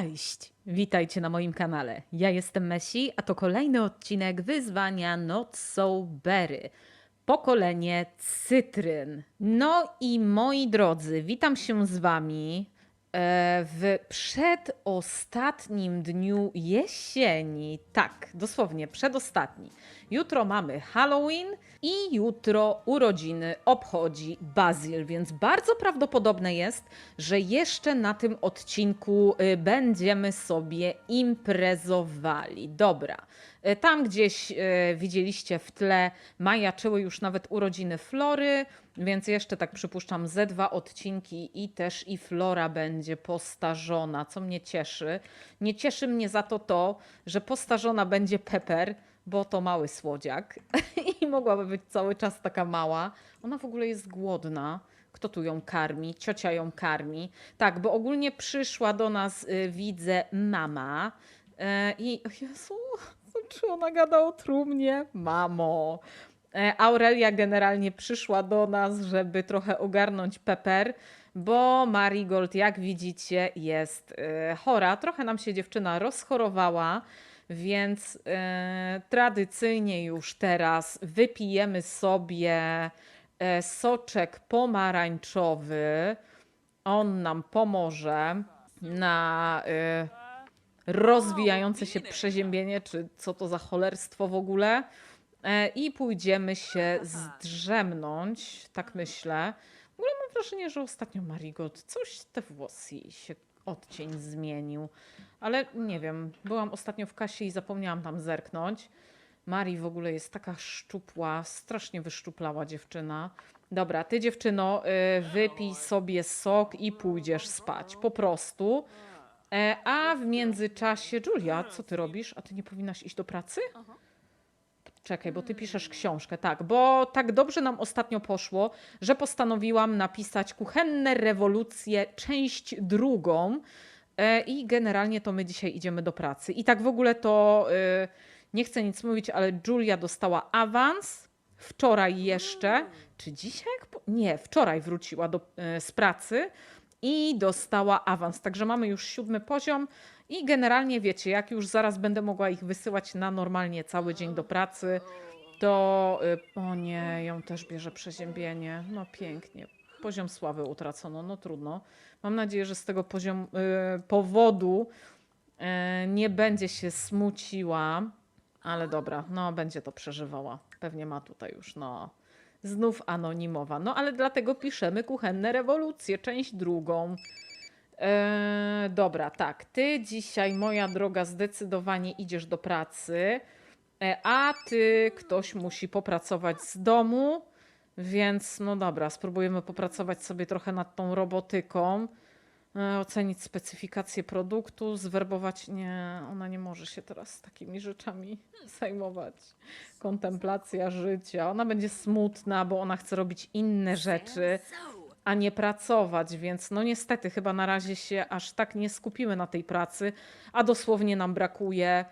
Cześć! Witajcie na moim kanale. Ja jestem Messi, a to kolejny odcinek wyzwania Not So Berry. Pokolenie cytryn. No i moi drodzy, witam się z wami w przedostatnim dniu jesieni. Tak, dosłownie przedostatni. Jutro mamy Halloween i jutro urodziny obchodzi Basil, więc bardzo prawdopodobne jest, że jeszcze na tym odcinku y, będziemy sobie imprezowali. Dobra. Y, Tam gdzieś y, widzieliście w tle majaczyły już nawet urodziny Flory, więc jeszcze tak przypuszczam ze dwa odcinki i też i Flora będzie postarzona, co mnie cieszy. Nie cieszy mnie za to to, że postarzona będzie Pepper, bo to mały słodziak i mogłaby być cały czas taka mała. Ona w ogóle jest głodna. Kto tu ją karmi? Ciocia ją karmi. Tak, bo ogólnie przyszła do nas, y, widzę, mama. E, I o Jezu, czy ona gada o trumnie? Mamo. E, Aurelia generalnie przyszła do nas, żeby trochę ogarnąć Pepper, bo Marigold, jak widzicie, jest e, chora. Trochę nam się dziewczyna rozchorowała, więc e, tradycyjnie już teraz wypijemy sobie soczek pomarańczowy. On nam pomoże na e, rozwijające się przeziębienie, czy co to za cholerstwo w ogóle. E, I pójdziemy się zdrzemnąć, tak myślę. W ogóle mam wrażenie, że ostatnio Marigot coś te włosy się odcień zmienił. Ale nie wiem, byłam ostatnio w kasie i zapomniałam tam zerknąć. Mari w ogóle jest taka szczupła, strasznie wyszczuplała dziewczyna. Dobra, ty dziewczyno, y, wypij sobie sok i pójdziesz spać. Po prostu. E, A w międzyczasie, Julia, co ty robisz? A ty nie powinnaś iść do pracy? Czekaj, bo ty piszesz książkę, tak, bo tak dobrze nam ostatnio poszło, że postanowiłam napisać Kuchenne rewolucje, część drugą. E, I generalnie to my dzisiaj idziemy do pracy. I tak w ogóle to y, nie chcę nic mówić, ale Julia dostała awans wczoraj jeszcze. Czy dzisiaj? Nie, wczoraj wróciła do, z pracy i dostała awans. Także mamy już siódmy poziom. I generalnie wiecie, jak już zaraz będę mogła ich wysyłać na normalnie cały dzień do pracy, to y, o nie, ją też bierze przeziębienie. No pięknie. Poziom sławy utracono, no trudno. Mam nadzieję, że z tego poziom, y, powodu y, nie będzie się smuciła, ale dobra, no będzie to przeżywała. Pewnie ma tutaj już, no. Znów anonimowa. No ale dlatego piszemy Kuchenne Rewolucje, część drugą. Eee, dobra, tak. Ty dzisiaj, moja droga, zdecydowanie idziesz do pracy, e, a ty ktoś musi popracować z domu, więc no dobra, spróbujemy popracować sobie trochę nad tą robotyką, ocenić specyfikację produktu, zwerbować. Nie, ona nie może się teraz takimi rzeczami zajmować. Kontemplacja życia. Ona będzie smutna, bo ona chce robić inne rzeczy a nie pracować, więc no niestety chyba na razie się aż tak nie skupimy na tej pracy, a dosłownie nam brakuje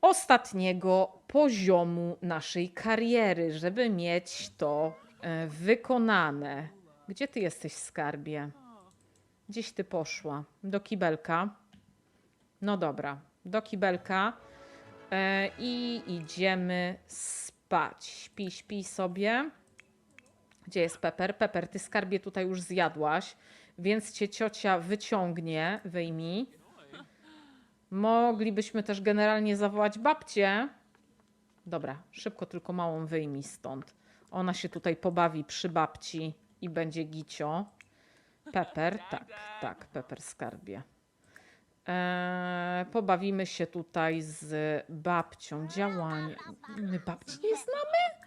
ostatniego poziomu naszej kariery, żeby mieć to e, wykonane. Gdzie ty jesteś, skarbie? Gdzieś ty poszła? Do kibelka. No dobra, do kibelka e, i idziemy spać. Śpi, śpi sobie. Gdzie jest Pepper? Pepper, ty skarbie tutaj już zjadłaś, więc cię ciocia wyciągnie, wyjmij. Moglibyśmy też generalnie zawołać babcię. Dobra, szybko tylko małą wyjmij stąd. Ona się tutaj pobawi przy babci i będzie gicio. Pepper, tak, tak, Pepper skarbie. Eee, pobawimy się tutaj z babcią. Działanie. My babci nie znamy?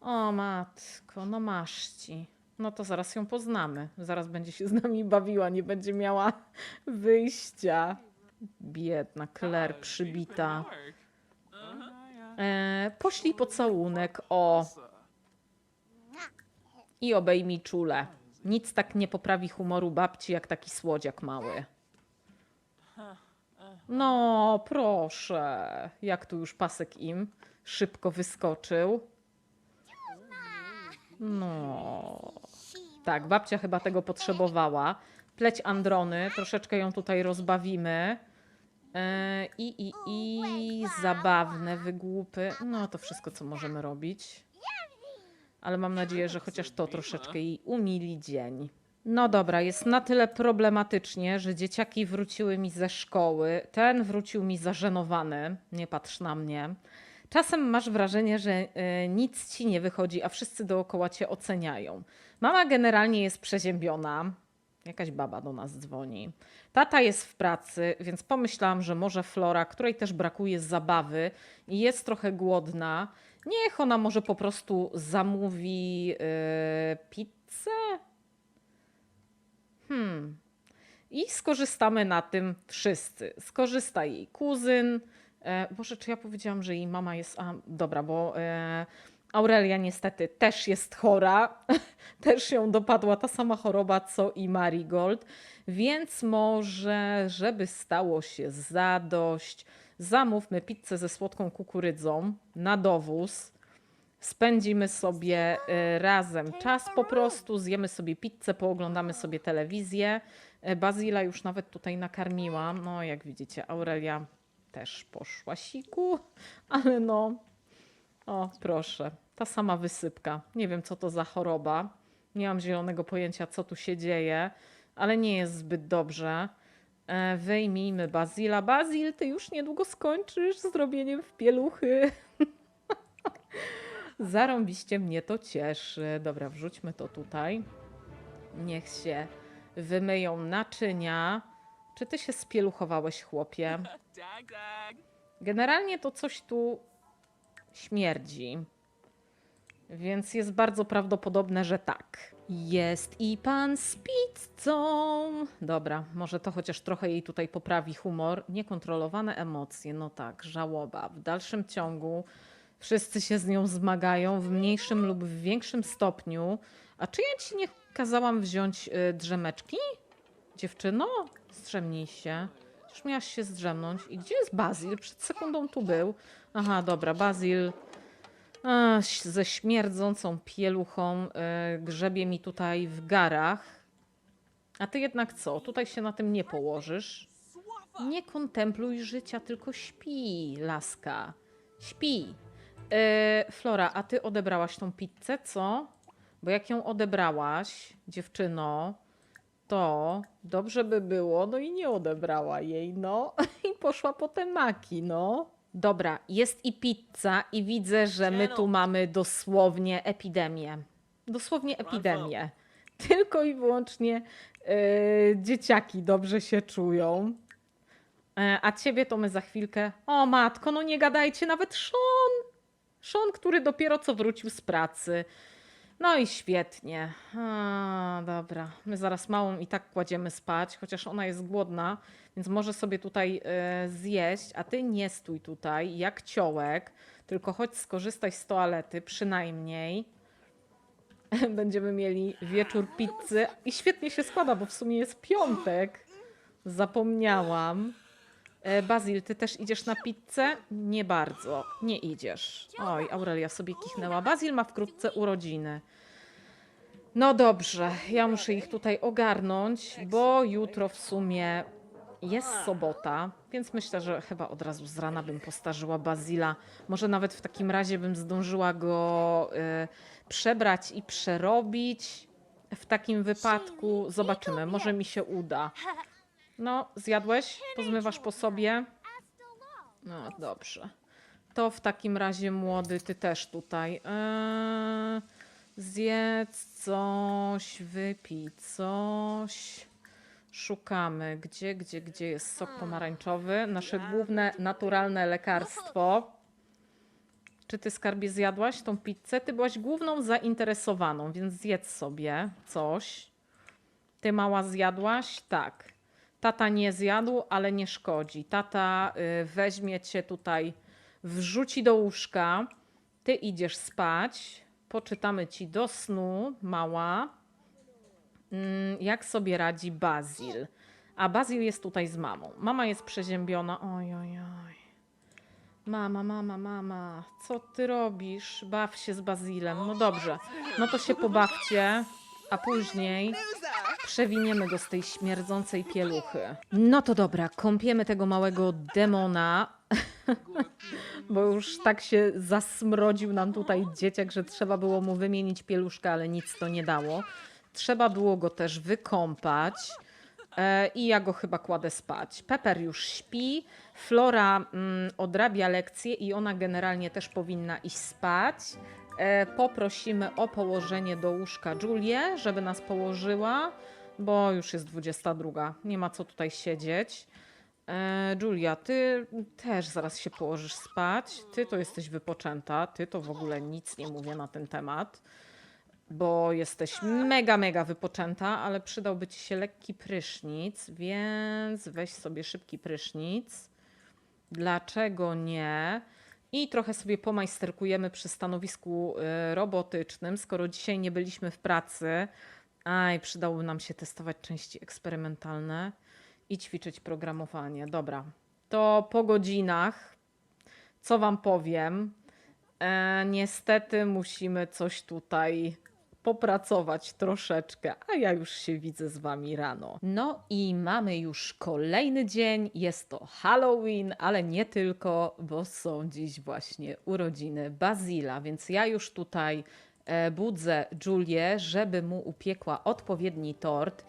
O matko, no masz ci. No to zaraz ją poznamy. Zaraz będzie się z nami bawiła, nie będzie miała wyjścia. Biedna Claire przybita. E, poślij pocałunek, o. I obejmij czule. Nic tak nie poprawi humoru babci, jak taki słodziak mały. No, proszę. Jak tu już pasek im szybko wyskoczył. No. Tak, babcia chyba tego potrzebowała. pleć Androny. Troszeczkę ją tutaj rozbawimy. E, I, i, i zabawne wygłupy. No to wszystko, co możemy robić. Ale mam nadzieję, że chociaż to troszeczkę jej umili dzień. No dobra, jest na tyle problematycznie, że dzieciaki wróciły mi ze szkoły. Ten wrócił mi zażenowany. Nie patrz na mnie. Czasem masz wrażenie, że e, nic ci nie wychodzi, a wszyscy dookoła cię oceniają. Mama generalnie jest przeziębiona. Jakaś baba do nas dzwoni. Tata jest w pracy, więc pomyślałam, że może Flora, której też brakuje zabawy i jest trochę głodna, niech ona może po prostu zamówi yy, pizzę. Hmm. I skorzystamy na tym wszyscy. Skorzysta jej kuzyn. E, Boże, czy ja powiedziałam, że jej mama jest. A, dobra, bo e, Aurelia niestety też jest chora. też ją dopadła ta sama choroba co i Marigold. Więc może, żeby stało się zadość, zamówmy pizzę ze słodką kukurydzą na dowóz. Spędzimy sobie y, razem czas po prostu, zjemy sobie pizzę, pooglądamy sobie telewizję. Y, Bazila już nawet tutaj nakarmiłam. No, jak widzicie, Aurelia też poszła siku, ale no, o proszę, ta sama wysypka. Nie wiem, co to za choroba. Nie mam zielonego pojęcia, co tu się dzieje, ale nie jest zbyt dobrze. E, Wyjmijmy Bazila. Bazil, ty już niedługo skończysz z robieniem w pieluchy. Zarąbiście mnie to cieszy. Dobra, wrzućmy to tutaj. Niech się wymyją naczynia. Czy ty się spieluchowałeś, chłopie? Dag, dag. Generalnie to coś tu śmierdzi. Więc jest bardzo prawdopodobne, że tak. Jest i pan z pizzą. Dobra, może to chociaż trochę jej tutaj poprawi humor. Niekontrolowane emocje, no tak, żałoba. W dalszym ciągu wszyscy się z nią zmagają w mniejszym lub w większym stopniu. A czy ja ci nie kazałam wziąć y, drzemeczki? Dziewczyno, zdrzemnij się. Już miałaś się zdrzemnąć. I gdzie jest Bazil? Przed sekundą tu był. Aha, dobra, Bazil a, ze śmierdzącą pieluchą y, grzebie mi tutaj w garach. A ty jednak co? Tutaj się na tym nie położysz. Nie kontempluj życia, tylko śpi, laska. Śpi. Y, Flora, a ty odebrałaś tą pizzę, co? Bo jak ją odebrałaś, dziewczyno, to dobrze by było, no i nie odebrała jej, no. I poszła po te maki, no. Dobra, jest i pizza i widzę, że my tu mamy dosłownie epidemię. Dosłownie epidemię. Tylko i wyłącznie yy, dzieciaki dobrze się czują. E, A ciebie to my za chwilkę. O matko, no nie gadajcie, nawet Sean. Sean, który dopiero co wrócił z pracy. No i świetnie. A, dobra. My zaraz małą i tak kładziemy spać, chociaż ona jest głodna, więc może sobie tutaj e, zjeść, a ty nie stój tutaj jak ciołek, tylko chodź skorzystaj z toalety przynajmniej. Będziemy mieli wieczór pizzy i świetnie się składa, bo w sumie jest piątek. Zapomniałam. E, Bazil, ty też idziesz na pizzę? Nie bardzo. Nie idziesz. Oj, Aurelia sobie kichnęła. Bazil ma wkrótce urodziny. No dobrze, ja muszę ich tutaj ogarnąć, bo jutro w sumie jest sobota, więc myślę, że chyba od razu z rana bym postarzyła Bazila. Może nawet w takim razie bym zdążyła go y, przebrać i przerobić. W takim wypadku zobaczymy, może mi się uda. No, zjadłeś? Pozmywasz po sobie? No, dobrze. To w takim razie, młody, ty też tutaj. Eee, zjedz coś, wypij coś. Szukamy, gdzie, gdzie, gdzie jest sok pomarańczowy. Nasze główne naturalne lekarstwo. Czy ty, skarbie, zjadłaś tą pizzę? Ty byłaś główną zainteresowaną, więc zjedz sobie coś. Ty, mała, zjadłaś? Tak. Tata nie zjadł, ale nie szkodzi. Tata y, weźmie cię tutaj, wrzuci do łóżka. Ty idziesz spać. Poczytamy ci do snu, mała. Mm, Jak sobie radzi Bazil? A Bazil jest tutaj z mamą. Mama jest przeziębiona. Oj, oj, oj. Mama, mama, mama, co ty robisz? Baw się z Bazilem. No dobrze, no to się pobawcie, a później przewiniemy go z tej śmierdzącej pieluchy. No to dobra, kąpiemy tego małego demona, bo już tak się zasmrodził nam tutaj dzieciak, że trzeba było mu wymienić pieluszkę, ale nic to nie dało. Trzeba było go też wykąpać. E, I ja go chyba kładę spać. Pepper już śpi, Flora mm, odrabia lekcje i ona generalnie też powinna iść spać. E, poprosimy o położenie do łóżka Julię, żeby nas położyła, bo już jest 22. Nie ma co tutaj siedzieć. E, Julia, ty też zaraz się położysz spać. Ty to jesteś wypoczęta. Ty to w ogóle nic nie mówię na ten temat bo jesteś mega, mega wypoczęta, ale przydałby ci się lekki prysznic, więc weź sobie szybki prysznic. Dlaczego nie? I trochę sobie pomajsterkujemy przy stanowisku y, robotycznym, skoro dzisiaj nie byliśmy w pracy. Aj, przydałoby nam się testować części eksperymentalne i ćwiczyć programowanie. Dobra, to po godzinach, co wam powiem? E, niestety musimy coś tutaj popracować troszeczkę, a ja już się widzę z wami rano. No i mamy już kolejny dzień. Jest to Halloween, ale nie tylko, bo są dziś właśnie urodziny Bazila, więc ja już tutaj budzę Julię, żeby mu upiekła odpowiedni tort.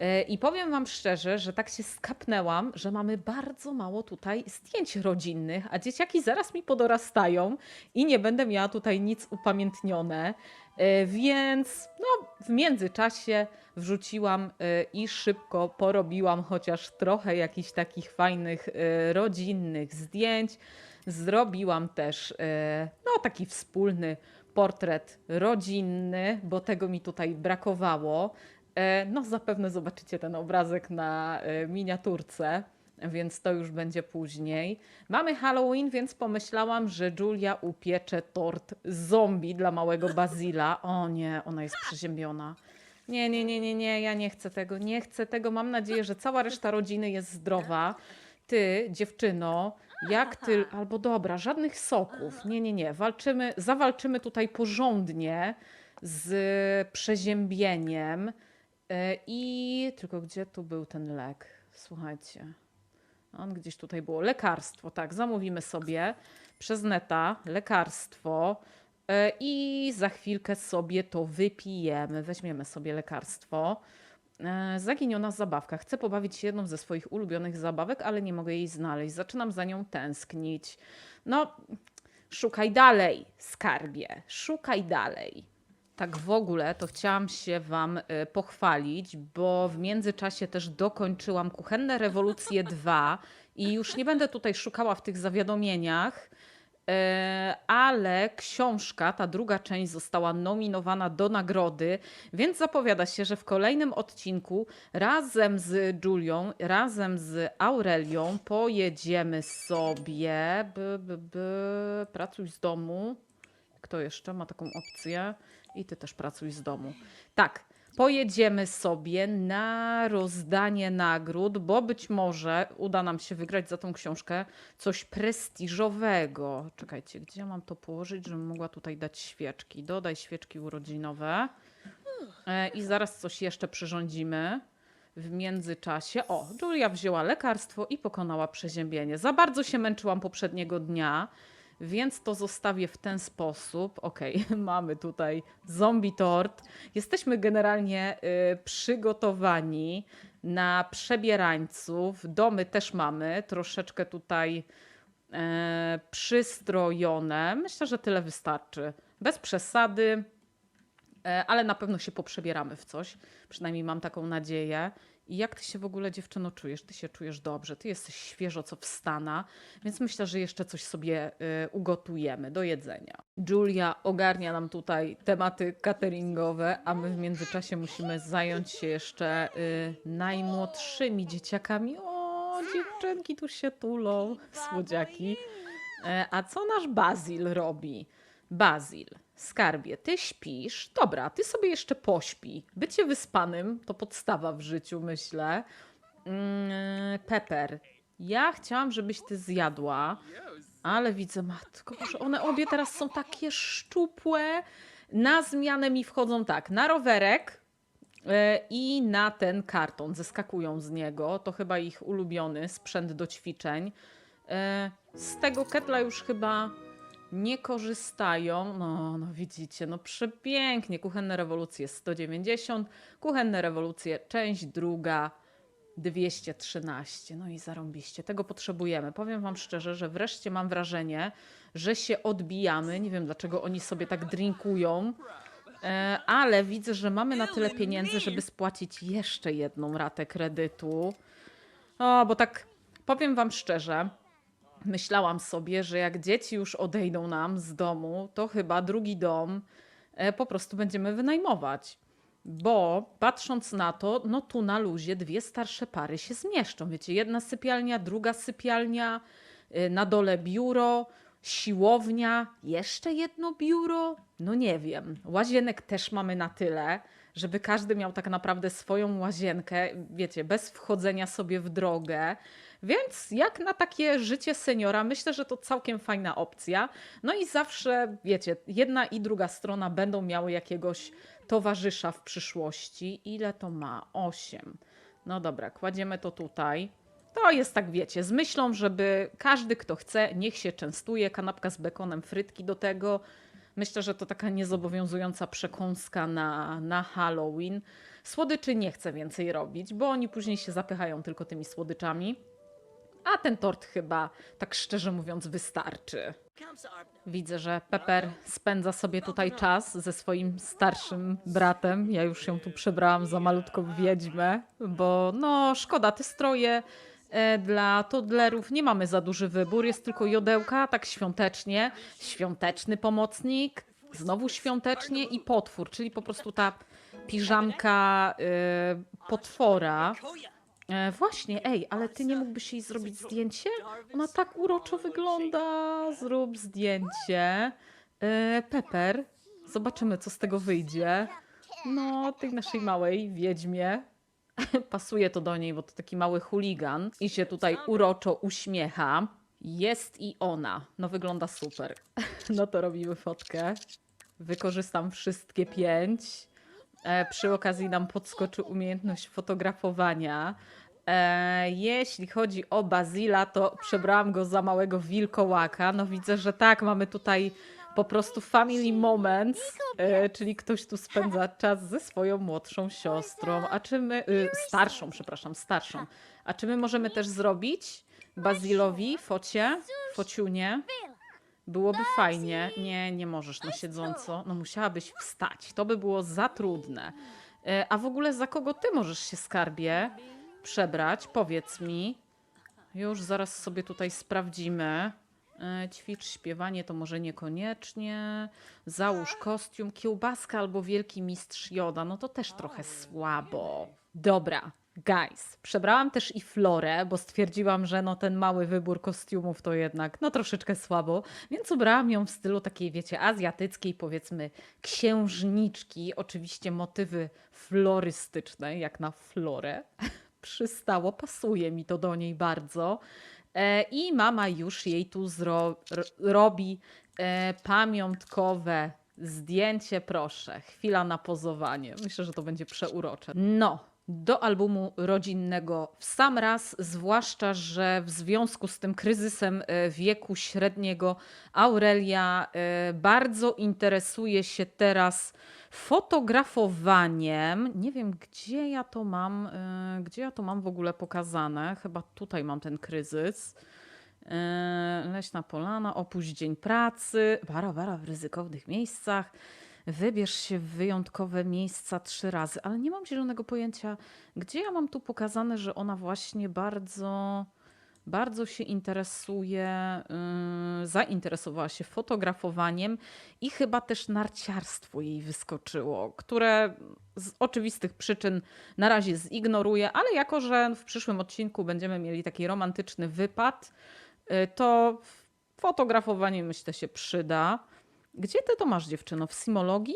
E, I powiem Wam szczerze, że tak się skapnęłam, że mamy bardzo mało tutaj zdjęć rodzinnych, a dzieciaki zaraz mi podorastają i nie będę miała tutaj nic upamiętnione. E, Więc no, w międzyczasie wrzuciłam e, i szybko porobiłam chociaż trochę jakichś takich fajnych e, rodzinnych zdjęć. Zrobiłam też e, no, taki wspólny portret rodzinny, bo tego mi tutaj brakowało. E, No, zapewne zobaczycie ten obrazek na e, miniaturce, więc to już będzie później. Mamy Halloween, więc pomyślałam, że Julia upiecze tort zombie dla małego Bazila. O nie, ona jest przeziębiona. Nie, nie, nie, nie, nie, ja nie chcę tego, nie chcę tego. Mam nadzieję, że cała reszta rodziny jest zdrowa. Ty, dziewczyno, jak ty, albo dobra, żadnych soków. Nie, nie, nie. Walczymy, zawalczymy tutaj porządnie z przeziębieniem. E, I tylko gdzie tu był ten lek? Słuchajcie. On gdzieś tutaj było. Lekarstwo, tak. Zamówimy sobie przez neta lekarstwo e, i za chwilkę sobie to wypijemy. Weźmiemy sobie lekarstwo. E, Zaginiona zabawka. Chcę pobawić się jedną ze swoich ulubionych zabawek, ale nie mogę jej znaleźć. Zaczynam za nią tęsknić. No, szukaj dalej, skarbie. Szukaj dalej. Tak w ogóle to chciałam się Wam y, pochwalić, bo w międzyczasie też dokończyłam Kuchenne Rewolucje 2 i już nie będę tutaj szukała w tych zawiadomieniach, ale książka, ta druga część została nominowana do nagrody, więc zapowiada się, że w kolejnym odcinku razem z Julią, razem z Aurelią pojedziemy sobie, pracuj z domu. Kto jeszcze ma taką opcję? I ty też pracuj z domu. Tak, pojedziemy sobie na rozdanie nagród, bo być może uda nam się wygrać za tą książkę coś prestiżowego. Czekajcie, gdzie mam to położyć, żebym mogła tutaj dać świeczki? Dodaj świeczki urodzinowe. E, I zaraz coś jeszcze przyrządzimy. W międzyczasie, o, Julia wzięła lekarstwo i pokonała przeziębienie. Za bardzo się męczyłam poprzedniego dnia, więc to zostawię w ten sposób. Okej, mamy tutaj zombie tort. Jesteśmy generalnie y, przygotowani na przebierańców. Domy też mamy, troszeczkę tutaj e, przystrojone. Myślę, że tyle wystarczy. Bez przesady, e, ale na pewno się poprzebieramy w coś. Przynajmniej mam taką nadzieję. I jak ty się w ogóle, dziewczyno, czujesz? Ty się czujesz dobrze, ty jesteś świeżo co wstana, więc myślę, że jeszcze coś sobie y, ugotujemy do jedzenia. Julia ogarnia nam tutaj tematy cateringowe, a my w międzyczasie musimy zająć się jeszcze y, najmłodszymi dzieciakami. O, dziewczynki tu się tulą, słodziaki. E, A co nasz Bazil robi? Bazil, skarbie, ty śpisz. Dobra, ty sobie jeszcze pośpi. Bycie wyspanym to podstawa w życiu, myślę. Mm, Pepper, ja chciałam, żebyś ty zjadła, ale widzę, matko, że one obie teraz są takie szczupłe. Na zmianę mi wchodzą tak, na rowerek, E, I na ten karton zeskakują z niego. To chyba ich ulubiony sprzęt do ćwiczeń. E, Z tego ketla już chyba nie korzystają. No, no widzicie, no przepięknie. Kuchenne rewolucje 190, kuchenne rewolucje część druga 213. No i zarąbiście. Tego potrzebujemy. Powiem wam szczerze, że wreszcie mam wrażenie, że się odbijamy. Nie wiem dlaczego oni sobie tak drinkują. E, ale widzę, że mamy na tyle pieniędzy, żeby spłacić jeszcze jedną ratę kredytu. O, bo tak powiem Wam szczerze, myślałam sobie, że jak dzieci już odejdą nam z domu, to chyba drugi dom e, po prostu będziemy wynajmować. Bo patrząc na to, no tu na luzie dwie starsze pary się zmieszczą. Wiecie, jedna sypialnia, druga sypialnia, y, na dole biuro, siłownia, jeszcze jedno biuro. No nie wiem. Łazienek też mamy na tyle, żeby każdy miał tak naprawdę swoją łazienkę, wiecie, bez wchodzenia sobie w drogę. Więc jak na takie życie seniora, myślę, że to całkiem fajna opcja. No i zawsze, wiecie, jedna i druga strona będą miały jakiegoś towarzysza w przyszłości. Ile to ma? Osiem. No dobra, kładziemy to tutaj. To jest tak, wiecie, z myślą, żeby każdy, kto chce, niech się częstuje. Kanapka z bekonem, frytki do tego. Myślę, że to taka niezobowiązująca przekąska na, na Halloween. Słodyczy nie chcę więcej robić, bo oni później się zapychają tylko tymi słodyczami. A ten tort chyba, tak szczerze mówiąc, wystarczy. Widzę, że Pepper spędza sobie tutaj czas ze swoim starszym bratem. Ja już się tu przebrałam za malutką wiedźmę, bo no szkoda, te stroje e, dla toddlerów nie mamy za duży wybór. Jest tylko jodełka, tak świątecznie. Świąteczny pomocnik, znowu świątecznie i potwór, czyli po prostu ta piżamka e, potwora. E, właśnie, ej, ale ty nie mógłbyś jej zrobić zdjęcie? Ona tak uroczo wygląda. Zrób zdjęcie. E, Pepper, zobaczymy, co z tego wyjdzie. No, tej naszej małej wiedźmie. Pasuje to do niej, bo to taki mały chuligan i się tutaj uroczo uśmiecha. Jest i ona. No, wygląda super. No to robimy fotkę. Wykorzystam wszystkie pięć. E, przy okazji nam podskoczy umiejętność fotografowania. E, jeśli chodzi o Bazila, to przebrałam go za małego wilkołaka. No widzę, że tak, mamy tutaj po prostu family moments, e, czyli ktoś tu spędza czas ze swoją młodszą siostrą, a czy my, y, starszą, przepraszam, starszą. A czy my możemy też zrobić Bazilowi focie, fociunie? Byłoby fajnie. Nie, nie możesz na siedząco. No musiałabyś wstać. To by było za trudne. E, A w ogóle za kogo ty możesz się skarbie przebrać? Powiedz mi. Już zaraz sobie tutaj sprawdzimy. E, Ćwicz śpiewanie to może niekoniecznie. Załóż kostium, kiełbaska albo wielki mistrz Joda. No to też trochę słabo. Dobra, guys. Przebrałam też i Florę, bo stwierdziłam, że no ten mały wybór kostiumów to jednak no troszeczkę słabo, więc ubrałam ją w stylu takiej, wiecie, azjatyckiej, powiedzmy księżniczki. Oczywiście motywy florystyczne, jak na Florę. Przystało, pasuje mi to do niej bardzo. E, I mama już jej tu zro, robi e, pamiątkowe zdjęcie, proszę. Chwila na pozowanie. Myślę, że to będzie przeurocze. No, do albumu rodzinnego w sam raz, zwłaszcza, że w związku z tym kryzysem e, wieku średniego Aurelia e, bardzo interesuje się teraz fotografowaniem. Nie wiem, gdzie ja to mam, e, gdzie ja to mam w ogóle pokazane. Chyba tutaj mam ten kryzys. Leśna polana, opuść dzień pracy, wara, wara w ryzykownych miejscach. Wybierz się w wyjątkowe miejsca trzy razy, ale nie mam zielonego pojęcia, gdzie ja mam tu pokazane, że ona właśnie bardzo, bardzo się interesuje, yy, zainteresowała się fotografowaniem i chyba też narciarstwo jej wyskoczyło, które z oczywistych przyczyn na razie zignoruję, ale jako, że w przyszłym odcinku będziemy mieli taki romantyczny wypad, yy, to fotografowanie myślę się przyda. Gdzie ty to masz, dziewczyno? W simologii?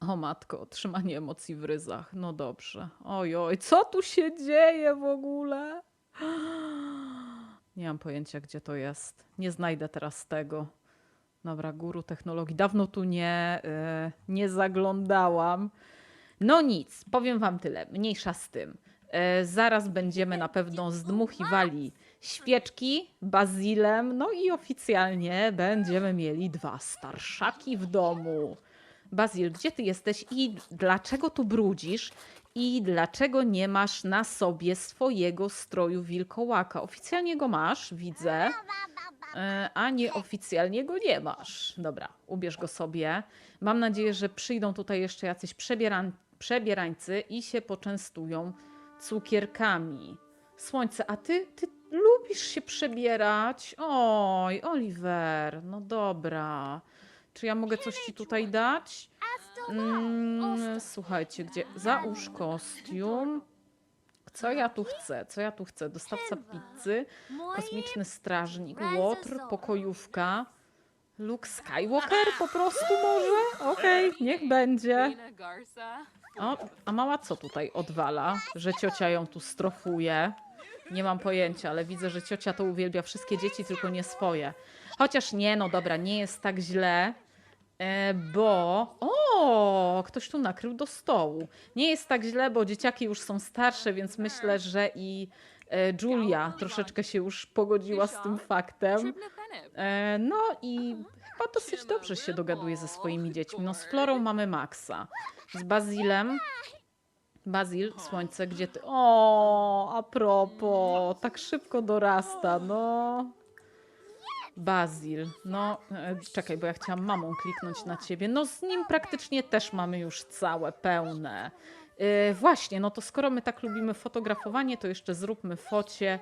O matko, trzymanie emocji w ryzach. No dobrze. Oj, oj, co tu się dzieje w ogóle? Nie mam pojęcia, gdzie to jest. Nie znajdę teraz tego. Dobra, guru technologii. Dawno tu nie, y, nie zaglądałam. No nic, powiem wam tyle, mniejsza z tym. E, zaraz będziemy na pewno zdmuchiwali świeczki bazilem, no i oficjalnie będziemy mieli dwa starszaki w domu. Bazil, gdzie ty jesteś i dlaczego tu brudzisz? I dlaczego nie masz na sobie swojego stroju wilkołaka? Oficjalnie go masz, widzę, e, a nieoficjalnie go nie masz. Dobra, ubierz go sobie. Mam nadzieję, że przyjdą tutaj jeszcze jacyś przebieran przebierańcy i się poczęstują cukierkami. Słońce, a ty, ty lubisz się przebierać? Oj, Oliver, no dobra. Czy ja mogę coś ci tutaj dać? Mm, słuchajcie, gdzie? Załóż kostium. Co ja tu chcę? Co ja tu chcę? Dostawca pizzy, kosmiczny strażnik, łotr, pokojówka. Luke Skywalker po prostu może? Okej, niech będzie. O, a mała co tutaj odwala? Że ciocia ją tu strofuje? Nie mam pojęcia, ale widzę, że ciocia to uwielbia wszystkie dzieci, tylko nie swoje. Chociaż nie, no dobra, nie jest tak źle, e, bo... O, ktoś tu nakrył do stołu. Nie jest tak źle, bo dzieciaki już są starsze, więc myślę, że i e, Julia troszeczkę się już pogodziła z tym faktem. E, No i chyba dosyć dobrze się dogaduje ze swoimi dziećmi. No z Florą mamy Maxa, z Bazilem. Bazil, słońce, gdzie ty? O, a propos, tak szybko dorasta, no. Bazil, no e, czekaj, bo ja chciałam mamą kliknąć na ciebie. No z nim praktycznie też mamy już całe, pełne. E, właśnie, no to skoro my tak lubimy fotografowanie, to jeszcze zróbmy focie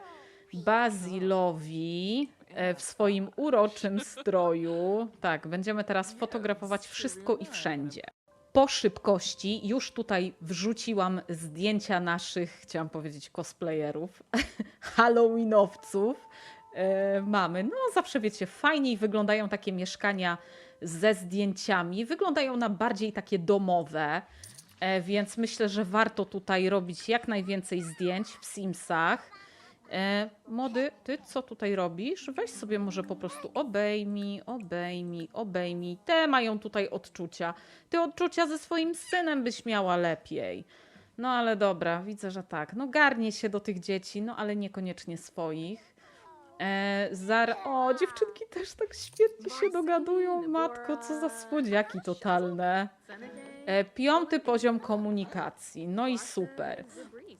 Bazilowi w swoim uroczym stroju. Tak, będziemy teraz fotografować wszystko i wszędzie. Po szybkości już tutaj wrzuciłam zdjęcia naszych, chciałam powiedzieć cosplayerów, halloweenowców. E, mamy, no zawsze wiecie, fajniej wyglądają takie mieszkania ze zdjęciami. Wyglądają na bardziej takie domowe, e, więc myślę, że warto tutaj robić jak najwięcej zdjęć w Simsach. E, młody, ty co tutaj robisz? Weź sobie może po prostu obejmij, obejmij, obejmij. Te mają tutaj odczucia. Ty odczucia ze swoim synem byś miała lepiej. No ale dobra, widzę, że tak. No garnie się do tych dzieci, no ale niekoniecznie swoich. E, zar... O, dziewczynki też tak świetnie się dogadują. Matko, co za słodziaki totalne. E, piąty poziom komunikacji. No i super.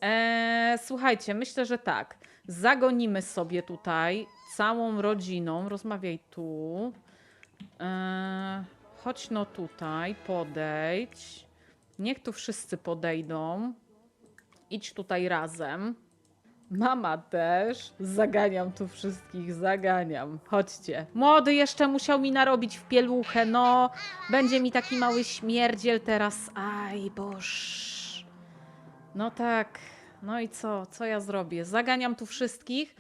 E, słuchajcie, myślę, że tak. Zagonimy sobie tutaj całą rodziną. Rozmawiaj tu. E, chodź no tutaj, podejdź. Niech tu wszyscy podejdą. Idź tutaj razem. Mama też. Zaganiam tu wszystkich, zaganiam. Chodźcie. Młody jeszcze musiał mi narobić w pieluchę, no. Będzie mi taki mały śmierdziel teraz. Aj, boż. No tak. No i co? Co ja zrobię? Zaganiam tu wszystkich,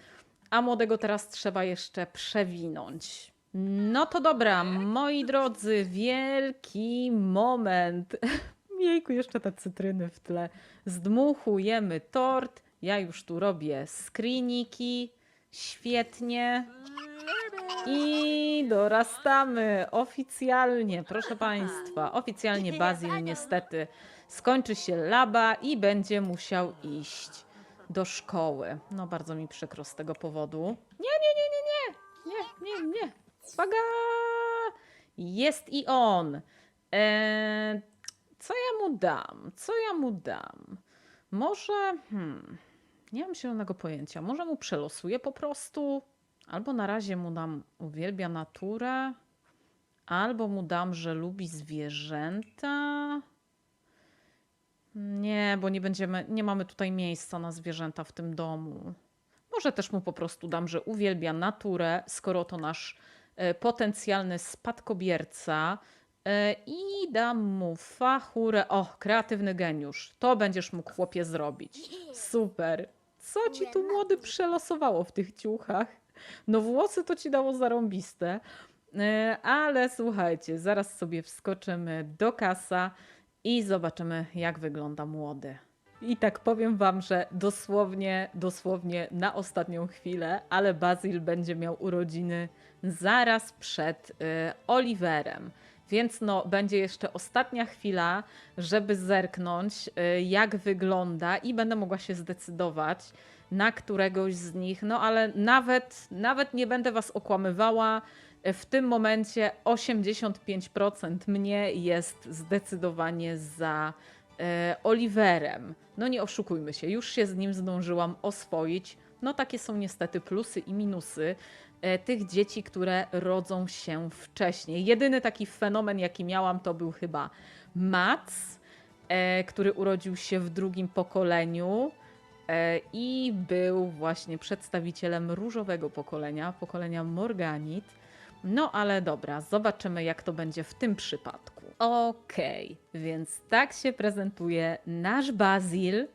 a młodego teraz trzeba jeszcze przewinąć. No to dobra, moi drodzy, wielki moment. Jejku, jeszcze te cytryny w tle. Zdmuchujemy tort. Ja już tu robię screeniki. Świetnie. I dorastamy oficjalnie, proszę Państwa. Oficjalnie Bazil niestety skończy się laba i będzie musiał iść do szkoły. No bardzo mi przykro z tego powodu. Nie, nie, nie, nie, nie. Nie, nie, nie. Uwaga! Jest i on. Eee, co ja mu dam? Co ja mu dam? Może, hmm, nie mam zielonego pojęcia. Może mu przelosuję po prostu? Albo na razie mu dam uwielbia naturę, albo mu dam, że lubi zwierzęta. Nie, bo nie będziemy, nie mamy tutaj miejsca na zwierzęta w tym domu. Może też mu po prostu dam, że uwielbia naturę, skoro to nasz e, potencjalny spadkobierca. E, I dam mu fachurę. O, kreatywny geniusz. To będziesz mógł chłopie zrobić. Super. Co ci tu młody przelosowało w tych ciuchach? No włosy to ci dało zarąbiste. E, Ale słuchajcie, zaraz sobie wskoczymy do kasa i zobaczymy, jak wygląda młody. I tak powiem wam, że dosłownie, dosłownie na ostatnią chwilę, ale Basil będzie miał urodziny zaraz przed y, Oliverem. Więc no, będzie jeszcze ostatnia chwila, żeby zerknąć, y, jak wygląda i będę mogła się zdecydować na któregoś z nich. No ale nawet, nawet nie będę was okłamywała. W tym momencie 85% mnie jest zdecydowanie za e, Oliverem. No nie oszukujmy się, już się z nim zdążyłam oswoić. No takie są niestety plusy i minusy e, tych dzieci, które rodzą się wcześniej. Jedyny taki fenomen, jaki miałam, to był chyba Mats, e, który urodził się w drugim pokoleniu e, i był właśnie przedstawicielem różowego pokolenia, pokolenia Morganit. No ale dobra, zobaczymy jak to będzie w tym przypadku. Okej, więc tak się prezentuje nasz Bazil.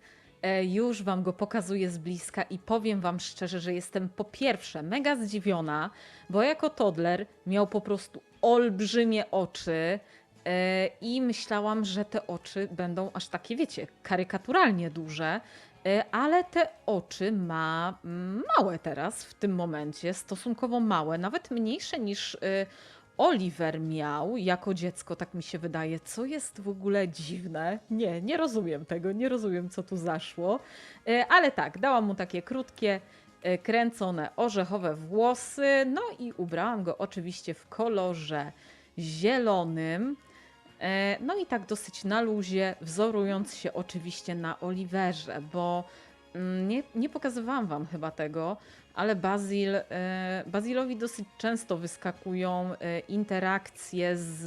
E, Już wam go pokazuję z bliska i powiem wam szczerze, że jestem po pierwsze mega zdziwiona, bo jako toddler miał po prostu olbrzymie oczy e, i myślałam, że te oczy będą aż takie, wiecie, karykaturalnie duże, ale te oczy ma mm, małe teraz w tym momencie, stosunkowo małe, nawet mniejsze niż e, Oliver miał jako dziecko, tak mi się wydaje, co jest w ogóle dziwne. Nie, nie rozumiem tego, nie rozumiem, co tu zaszło. E, Ale tak, dałam mu takie krótkie, kręcone orzechowe włosy, no i ubrałam go oczywiście w kolorze zielonym. E, No i tak dosyć na luzie, wzorując się oczywiście na Oliverze, bo mm, nie, nie pokazywałam wam chyba tego, ale Bazil, e, Bazilowi dosyć często wyskakują e, interakcje z,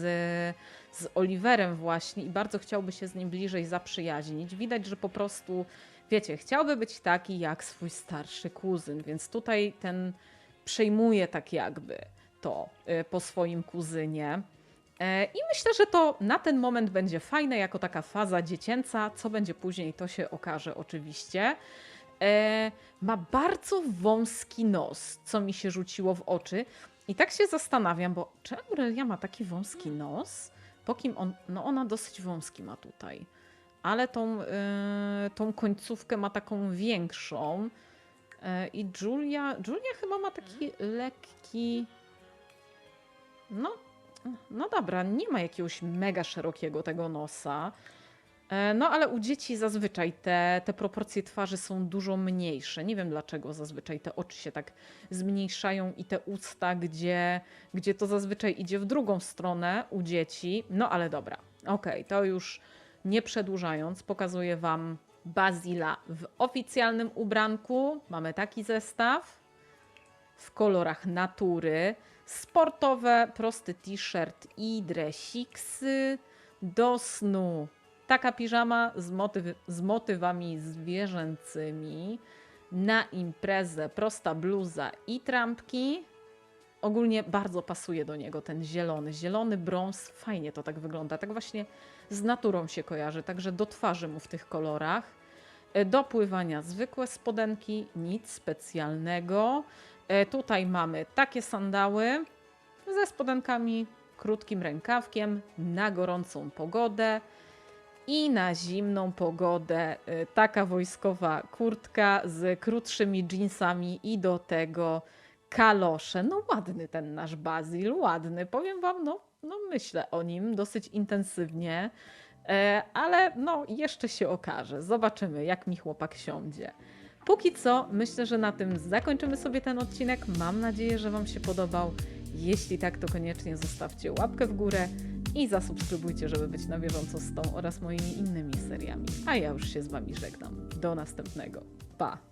z Oliverem właśnie i bardzo chciałby się z nim bliżej zaprzyjaźnić. Widać, że po prostu, wiecie, chciałby być taki jak swój starszy kuzyn, więc tutaj ten przejmuje tak jakby to po swoim kuzynie. E, I myślę, że to na ten moment będzie fajne, jako taka faza dziecięca. Co będzie później, to się okaże oczywiście. E, ma bardzo wąski nos, co mi się rzuciło w oczy. I tak się zastanawiam, bo czy Aurelia ma taki wąski nos? Po kim on. No, ona dosyć wąski ma tutaj. Ale tą, e, tą końcówkę ma taką większą. I Julia. Julia chyba ma taki lekki. No, no dobra, nie ma jakiegoś mega szerokiego tego nosa. E, No ale u dzieci zazwyczaj te, te proporcje twarzy są dużo mniejsze. Nie wiem dlaczego zazwyczaj te oczy się tak zmniejszają i te usta, gdzie, gdzie to zazwyczaj idzie w drugą stronę u dzieci. No ale dobra, okej, to już nie przedłużając, pokazuję Wam Bazila w oficjalnym ubranku. Mamy taki zestaw w kolorach natury. Sportowe, prosty t-shirt i dresiksy. Do snu taka piżama z, motyw- z motywami zwierzęcymi. Na imprezę prosta bluza i trampki. Ogólnie bardzo pasuje do niego ten zielony. Zielony brąz, fajnie to tak wygląda. Tak właśnie z naturą się kojarzy, także do twarzy mu w tych kolorach. E, Do pływania zwykłe spodenki, nic specjalnego. E, Tutaj mamy takie sandały ze spodenkami, krótkim rękawkiem na gorącą pogodę i na zimną pogodę y, taka wojskowa kurtka z krótszymi jeansami i do tego kalosze. No ładny ten nasz Bazil, ładny. Powiem wam, no, no myślę o nim dosyć intensywnie, e, ale no jeszcze się okaże. Zobaczymy, jak mi chłopak siądzie. Póki co, myślę, że na tym zakończymy sobie ten odcinek. Mam nadzieję, że Wam się podobał. Jeśli tak, to koniecznie zostawcie łapkę w górę i zasubskrybujcie, żeby być na bieżąco z tą oraz moimi innymi seriami. A ja już się z Wami żegnam. Do następnego. Pa!